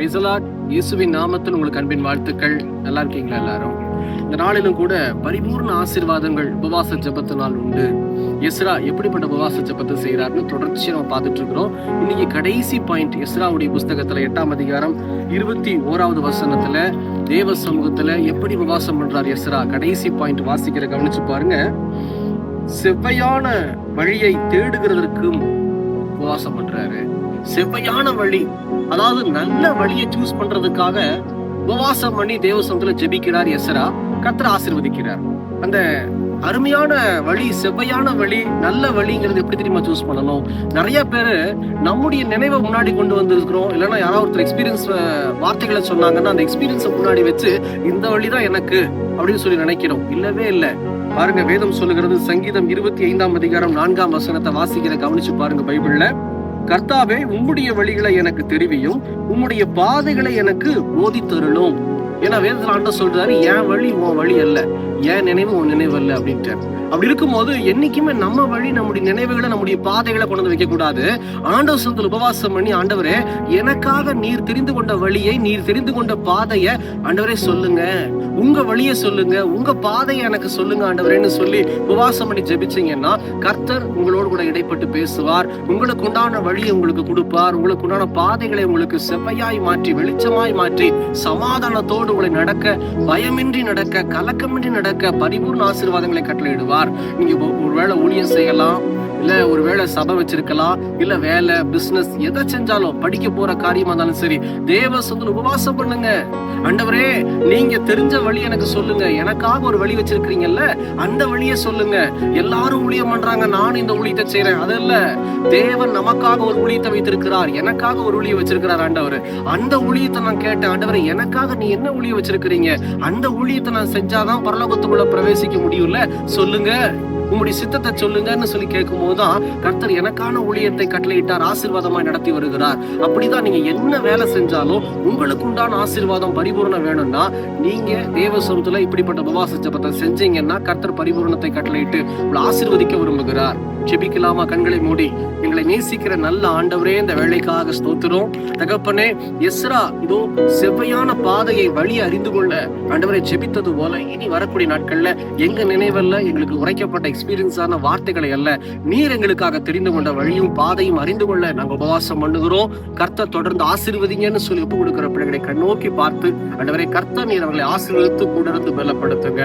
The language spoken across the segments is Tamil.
ரிசலாட் இயேசுவின் நாமத்தில் உங்களுக்கு அன்பின் வாழ்த்துக்கள். நல்லா இருக்கீங்களா எல்லாரும்? இந்த நாளிலும் கூட பரிபூர்ண ஆசீர்வாதங்கள் உபவாச ஜெபத்து நாள் உண்டு. எஸ்ரா எப்படிப்பட்ட உபவாச ஜபத்தை செய்கிறாருன்னு தொடர்ச்சியாக நம்ம பார்த்துட்டு இருக்கிறோம். இன்னைக்கு கடைசி பாயிண்ட் எஸ்ராவுடைய புஸ்தகத்தில் எட்டாம் அதிகாரம் இருபத்தி ஓராவது வசனத்தில் தேவ சமூகத்தில் எப்படி உபவாசம் பண்ணுறார் எஸ்ரா? கடைசி பாயிண்ட் வாசிக்கிற கவனிச்சு பாருங்க. செவ்வையான வழியை தேடுகிறதற்கும் உபவாசம் பண்ணுறாரு செவ்வையான வழி அதாவது நல்ல வழியை சூஸ் பண்றதுக்காக உபவாசம் பண்ணி தேவசத்துல ஜெபிக்கிறார் எசரா கத்திர ஆசிர்வதிக்கிறார். அந்த அருமையான வழி செவ்வையான வழி நல்ல வழிங்கிறது எப்படி தெரியுமா சூஸ் பண்ணணும்? நிறைய பேர் நம்முடைய நினைவை முன்னாடி கொண்டு வந்திருக்கிறோம். இல்லைன்னா யாராவது ஒருத்தர் எக்ஸ்பீரியன்ஸ் வார்த்தைகளை சொன்னாங்கன்னா அந்த எக்ஸ்பீரியன்ஸை முன்னாடி வச்சு இந்த வழி தான் எனக்கு அப்படின்னு சொல்லி நினைக்கிறோம். இல்லவே இல்லை. பாருங்க வேதம் சொல்லுகிறது சங்கீதம் இருபத்தி ஐந்தாம் அதிகாரம் நான்காம் வசனத்தை வாசிக்கிற கவனிச்சு பாருங்க பைபிள்ல. கர்த்தாவே உம்முடைய வழிகளை எனக்கு தெரிவியும் உம்முடைய பாதைகளை எனக்கு போதித்தருளும். ஏன்னா வேதத்தில் ஆண்ட சொல்றாரு என் வழி உன் வழி அல்ல என் நினைவு உன் நினைவு அல்ல அப்படின்ட்டு அப்படி இருக்கும்போது என்னைக்குமே நம்ம வழி நம்முடைய நினைவுகளை நம்முடைய பாதைகளை கொண்டு வந்து வைக்கக்கூடாது. ஆண்டவர் சொந்தத்தில் உபவாசம் பண்ணி ஆண்டவரே எனக்காக நீர் தெரிந்து கொண்ட வழியை நீர் தெரிந்து கொண்ட பாதையை ஆண்டவரே சொல்லுங்க. உங்க வழியை சொல்லுங்க. உங்க பாதையை எனக்கு சொல்லுங்க ஆண்டவரேன்னு சொல்லி உபவாசம் பண்ணி ஜெபிச்சீங்கன்னா கர்த்தர் உங்களோடு கூட இடைப்பட்டு பேசுவார். உங்களுக்கு உண்டான வழியை உங்களுக்கு கொடுப்பார். உங்களுக்கு உண்டான பாதைகளை உங்களுக்கு செவ்வையாய் மாற்றி வெளிச்சமாய் மாற்றி சமாதானத்தோடு உங்களை நடக்க பயமின்றி நடக்க கலக்கமின்றி நடக்க பரிபூர்ண ஆசீர்வாதங்களை கட்டளையிடுவார். நீங்க ஒருவேளை ஊழியம் செய்யலாம் இல்ல ஒருவேளை சபை வச்சிருக்கலாம் இல்ல வேலை பிசினஸ் எதை செஞ்சாலும் படிக்க போற காரியமா இருந்தாலும் சரி தேவ சொந்த உபவாசம் பண்ணுங்க. ஆண்டவரே நீங்க தெரிஞ்ச வழி எனக்கு சொல்லுங்க. எனக்காக ஒரு வழி வச்சிருக்கீங்கல்ல அந்த வழியை சொல்லுங்க. எல்லாரும் ஊழியம் பண்றாங்க நானும் இந்த ஊழியத்தை செய்யறேன் அது இல்ல தேவன் நமக்காக ஒரு ஊழியத்தை வைத்திருக்கிறார். எனக்காக ஒரு ஊழியம் வச்சிருக்கிறார் ஆண்டவர். அந்த ஊழியத்தை நான் கேட்டேன் ஆண்டவர் எனக்காக நீ என்ன ஊழியம் வச்சிருக்கிறீங்க? அந்த ஊழியத்தை நான் செஞ்சாதான் பரலோகத்துக்குள்ள பிரவேசிக்க முடியும்ல? சொல்லுங்க. உங்களுடைய சித்தத்தை சொல்லுங்கன்னு சொல்லி கேட்கும் போதுதான் கர்த்தர் எனக்கான ஊழியத்தை கட்டளையிட்டார் ஆசீர்வாதமாய் நடத்தி வருகிறார். அப்படிதான் நீங்க என்ன வேலை செஞ்சாலும் உங்களுக்கு உண்டான ஆசீர்வாதம் பரிபூரணம் வேணும்னா நீங்க தேவ சொந்தத்துல இப்படிப்பட்ட உபவாச ஜபத்தை செஞ்சீங்கன்னா கர்த்தர் பரிபூரணத்தை கட்டளையிட்டு உங்களை ஆசீர்வதிக்க விரும்புகிறார். ஜெபிக்கலாமா கண்களை மூடி? எங்களை நேசிக்கிற நல்ல ஆண்டவரே இந்த வேலைக்காக ஸ்தோத்திரம். தகப்பனே எஸ்ரா இதோ செவ்வையான பாதையை வழி அறிந்து கொள்ள ஆண்டவரை ஜெபித்தது போல இனி வரக்கூடிய நாட்கள்ல எங்க நினைவல்ல எங்களுக்கு உரைக்கப்பட்ட எக்ஸ்பீரியன்ஸான வார்த்தைகளை அல்ல. நீர் எங்களுக்காக தெரிந்து கொண்ட வழியும் பாதையும் அறிந்து கொள்ள நாங்கள் உபவாசம் பண்ணுகிறோம். கர்த்த தொடர்ந்து ஆசிர்வதிங்கன்னு சொல்லி ஒப்பு கொடுக்கிற பிள்ளைகளை கண்ணோக்கி பார்த்து ஆண்டவரை கர்த்த நீர் அவர்களை ஆசீர்வதித்து கூட இருந்து பலப்படுத்துங்க.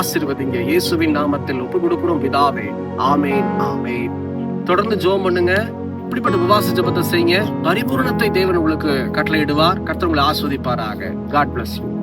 ஆசீர்வதிங்க. இயேசுவின் நாமத்தில் ஒப்பு கொடுக்கிறோம். பிதாவே. ஆமேன். ஆமேன் தொடர்ந்து ஜோம் பண்ணுங்க. இப்படிப்பட்ட உபவாச ஜபத்தை செய்யுங்க. பரிபூரணத்தை தேவன் உங்களுக்கு கட்டளையிடுவார். கர்த்தர் உங்களை ஆஸ்வதிப்பாராக. God bless you